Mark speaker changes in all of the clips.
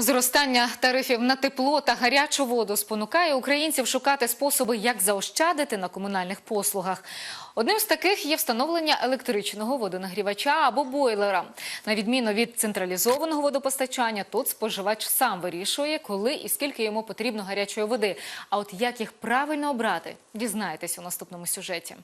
Speaker 1: Зростання тарифів на тепло та гарячу воду спонукає українців шукати способи, як заощадити на комунальних послугах. Одним з таких є встановлення електричного водонагрівача або бойлера. На відміну від централізованого водопостачання, тут споживач сам вирішує, коли і скільки йому потрібно гарячої води. А от як їх правильно обрати, дізнаєтесь у наступному сюжеті.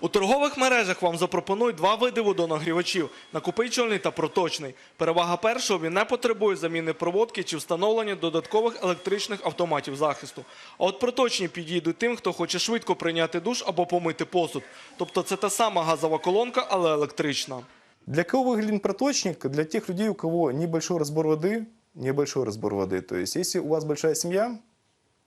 Speaker 2: У торгових мережах вам запропонують два види водонагрівачів – накопичувальний та проточний. Перевага першого – він не потребує заміни проводки чи встановлення додаткових електричних автоматів захисту. А от проточні підійдуть тим, хто хоче швидко прийняти душ або помити посуд. Тобто це та сама газова колонка, але електрична.
Speaker 3: Для кого выделен проточник? Для тех людей, у кого небольшой разбор воды, небольшой разбор воды. То есть, если у вас большая семья,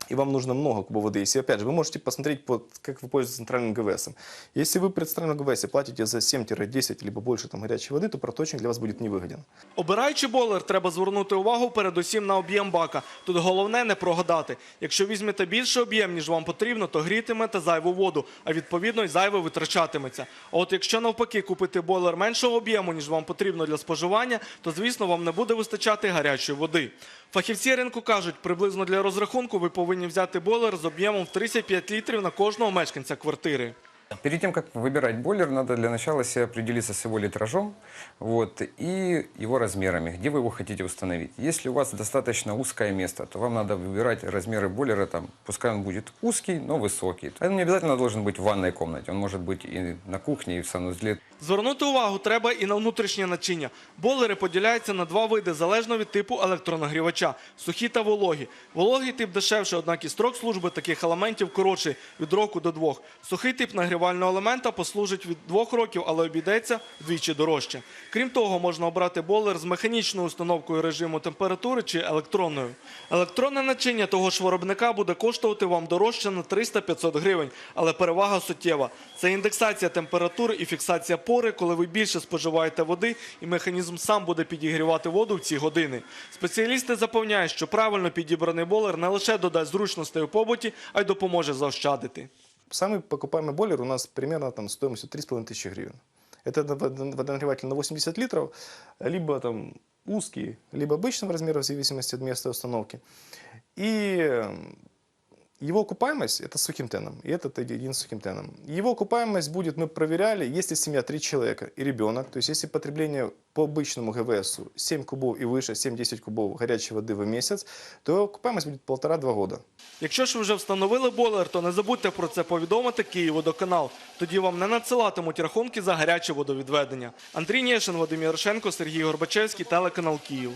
Speaker 3: и вам нужно много кубов воды, если, опять же, вы можете посмотреть, по, как вы пользуетесь центральным ГВС. Если вы при центральном ГВС платите за 7-10 либо больше там, горячей воды, то проточник для вас будет невыгоден.
Speaker 2: Обираючи бойлер, треба звернути увагу передусім на об'єм бака. Тут головне не прогадати. Якщо візьмете більше об'єм, ніж вам потрібно, то грітимете зайву воду, а відповідно й зайве витрачатиметься. А от якщо навпаки купити бойлер меншого об'єму, ніж вам потрібно для споживання, то звісно вам не буде вистачати гарячої води. Фахівці ринку кажуть, приблизно для розрахунку ви повинні взяти бойлер з об'ємом в 35 літрів на кожного мешканця квартири.
Speaker 4: Перед тем, как выбирать бойлер, надо для начала себе определиться с его литражом вот, и его размерами, где вы его хотите установить. Если у вас достаточно узкое место, то вам надо выбирать размеры бойлера, там, пускай он будет узкий, но высокий. Он не обязательно должен быть в ванной комнате, он может быть и на кухне, и в санузле.
Speaker 2: Звернути увагу треба і на внутрішнє начиння. Бойлери поділяються на два види залежно від типу електронагрівача сухі та вологі. Вологий тип дешевший, однак і строк служби таких елементів коротший від року до двох. Сухий тип нагрівального елемента послужить від двох років, але обійдеться вдвічі дорожче. Крім того, можна обрати бойлер з механічною установкою режиму температури чи електронною. Електронне начиння того ж виробника буде коштувати вам дорожче на 300-500 гривень, але перевага суттєва. Це індексація температури і фіксація пори, коли ви більше споживаєте води, і механізм сам буде підігрівати воду в ці години. Спеціалісти запевняють, що правильно підібраний бойлер не лише додасть зручностей у побуті, а й допоможе заощадити.
Speaker 3: Самый покупаемый бойлер у нас примерно там, стоимостью 3,5 тысячи гривен. Это водо- водонагреватель на 80 литров, либо там узкий, либо обычного размера, в зависимости от места установки. И э, его окупаемость, это с сухим теном, и этот один с сухим теном. Его окупаемость будет, мы проверяли, если семья 3 человека и ребенок, то есть если потребление по обычному ГВС 7 кубов и выше, 7-10 кубов горячей воды в месяц, то окупаемость будет полтора-два года.
Speaker 2: Якщо ж ви вже встановили бойлер, то не забудьте про це повідомити Київводоканал. Тоді вам не надсилатимуть рахунки за гаряче водовідведення. Андрій Нєшин, Вадим Ярошенко, Сергій Горбачевський, телеканал Київ.